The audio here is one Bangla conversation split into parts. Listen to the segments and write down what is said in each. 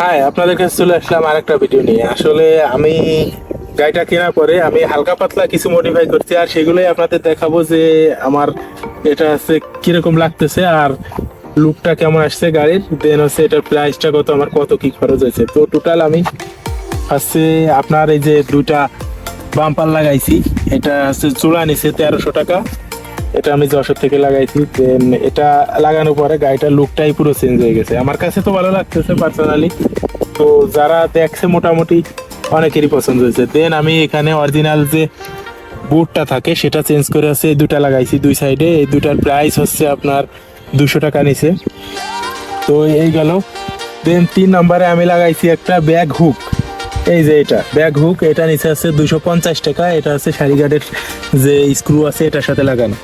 হাই আপনাদের কাছে চলে আসলাম আরেকটা ভিডিও নিয়ে। আসলে আমি গাড়িটা কেনার পরে আমি হালকা পাতলা কিছু মডিফাই করছি আর সেগুলোই আপনাদের দেখাবো যে আমার এটা হচ্ছে কীরকম লাগতেছে আর লুকটা কেমন আসছে গাড়ির। দেন হচ্ছে এটার প্রাইসটা কত, আমার কত কি খরচ হয়েছে। তো টোটাল আমি হচ্ছে আপনার এই যে দুইটা বাম্পার লাগাইছি, এটা হচ্ছে চূড়া নিছে তেরোশো টাকা। এটা আমি যশোর থেকে লাগাইছি দেন এটা লাগানোর পরে গাড়িটার লুকটাই পুরো চেঞ্জ হয়ে গেছে। আমার কাছে তো ভালো লাগতেছে পার্সোনালি তো যারা দেখছে মোটামুটি অনেকেরই পছন্দ হয়েছে। দেন আমি এখানে অরিজিনাল যে বুটটা থাকে, সেটা চেঞ্জ করে আছে, এই দুটা লাগাইছি দুই সাইডে এই দুটার প্রাইস হচ্ছে আপনার দুশো টাকা নিছে তো এই গেল। দেন তিন নম্বরে আমি লাগাইছি একটা ব্যাগ হুক এই যে এটা ব্যাগ হুক এটা নিচে আছে দুশো পঞ্চাশ টাকা। এটা হচ্ছে শাড়িঘাটের যে স্ক্রু আছে, এটার সাথে লাগানো।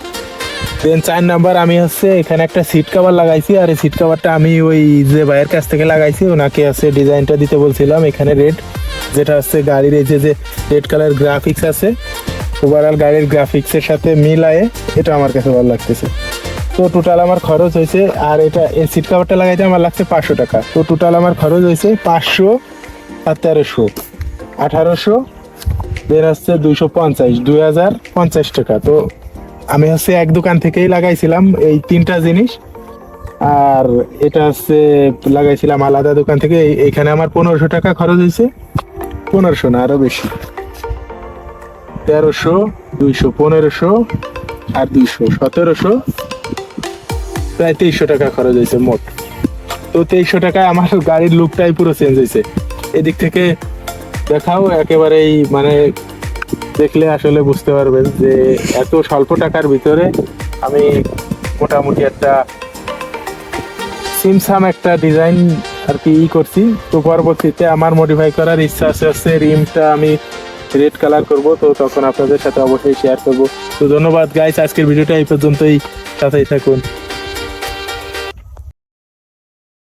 দেন চার নাম্বার আমি হচ্ছে এখানে একটা সিট কাভার লাগাইছি, আর এই সিট কাভারটা আমি ওই যে ভাইয়ের কাছ থেকে লাগাইছি, ওনাকে হচ্ছে ডিজাইনটা দিতে বলছিলাম এখানে রেড যেটা হচ্ছে গাড়ির এই যে রেড কালার গ্রাফিক্স আছে ওভারঅল গাড়ির গ্রাফিক্সের সাথে মিলায়ে এটা আমার কাছে ভালো লাগতেছে। তো টোটাল আমার খরচ হয়েছে, আর এটা এই সিট কাভারটা লাগাইতে আমার লাগছে পাঁচশো টাকা। তো টোটাল আমার খরচ হয়েছে পাঁচশো আর তেরোশো আঠারোশো দেন হচ্ছে দুইশো পঞ্চাশ, দুই হাজার পঞ্চাশ টাকা। তো আমি হচ্ছে এক দোকান থেকেই লাগাইছিলাম এই তিনটা জিনিস। আর এটা হচ্ছে লাগাইছিলাম আলাদা দোকান থেকে। এইখানে আমার পনেরোশো টাকা খরচ হয়েছে। পনেরোশো না, আরও বেশি। তেরোশো, দুইশো, পনেরোশো আর দুইশো, সতেরোশো। প্রায় তেইশশো টাকা খরচ হয়েছে মোট। তো তেইশশো টাকায় আমার গাড়ির লুকটাই পুরো চেঞ্জ হয়েছে। এদিক থেকে দেখাও একেবারেই মানে দেখলে আসলে বুঝতে পারবেন যে এত স্বল্প টাকার ভিতরে আমি মোটামুটি একটা সিমসাম একটা ডিজাইন আর কি ই করছি। তো পরবর্তীতে আমার মডিফাই করার ইচ্ছা আছে হচ্ছে রিমটা আমি রেড কালার করব, তো তখন আপনাদের সাথে অবশ্যই শেয়ার করব। তো ধন্যবাদ গাইস আজকের ভিডিওটা এই পর্যন্তই। সাথেই থাকুন।